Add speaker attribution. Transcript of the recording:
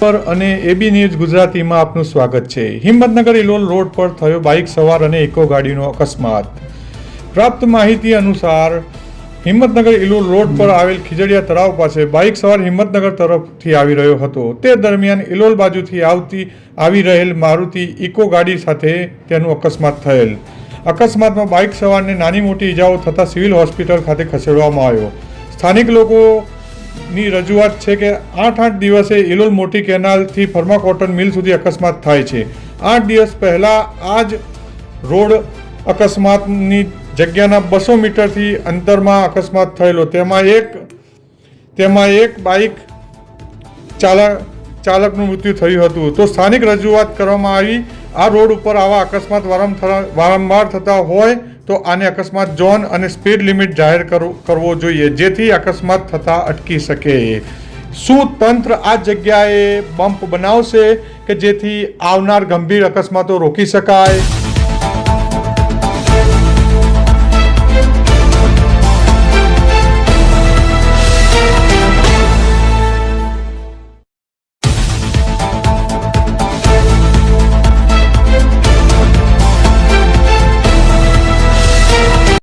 Speaker 1: પર અને એબી ન્યૂઝ ગુજરાતીમાં આપનું સ્વાગત છે. હિંમતનગર ઇલોલ રોડ પર થયો બાઇક સવાર અને ઇકો ગાડીનો અકસ્માત. પ્રાપ્ત માહિતી અનુસાર, હિંમતનગર ઇલોલ રોડ પર આવેલ ખીજડીયા તળાવ પાસે બાઇક સવાર હિંમતનગર તરફથી આવી રહ્યો હતો. તે દરમિયાન ઇલોલ બાજુથી આવતી, આવી રહેલ મારુતિ ઇકો ગાડી સાથે તેનું અકસ્માત થયેલ. અકસ્માતમાં બાઇક સવારને નાની મોટી ઇજાઓ થતાં સિવિલ હોસ્પિટલ ખાતે ખસેડવામાં આવ્યો. સ્થાનિક લોકો ની રજૂઆત છે કે આઠ આઠ દિવસે ઇલોલ મોટી કેનાલથી ફર્મા કોટન મિલ સુધી અકસ્માત થાય છે. આઠ દિવસ પહેલાં આ જ રોડ અકસ્માતની જગ્યાના બસો મીટરથી અંતરમાં અકસ્માત થયેલો. તેમાં એક તેમાં એક બાઇક ચાલક ચાલકનું મૃત્યુ થયું હતું. તો સ્થાનિક રજૂઆત કરવામાં આવી, આ રોડ ઉપર આવા અકસ્માત વારંવાર થતા હોય, તો આને અકસ્માત ઝોન અને સ્પીડ લિમિટ જાહેર કરવો જોઈએ, જેથી અકસ્માત થતા અટકી શકે. શું તંત્ર આ જગ્યાએ બમ્પ બનાવશે કે જેથી આવનાર ગંભીર અકસ્માતો રોકી શકાય?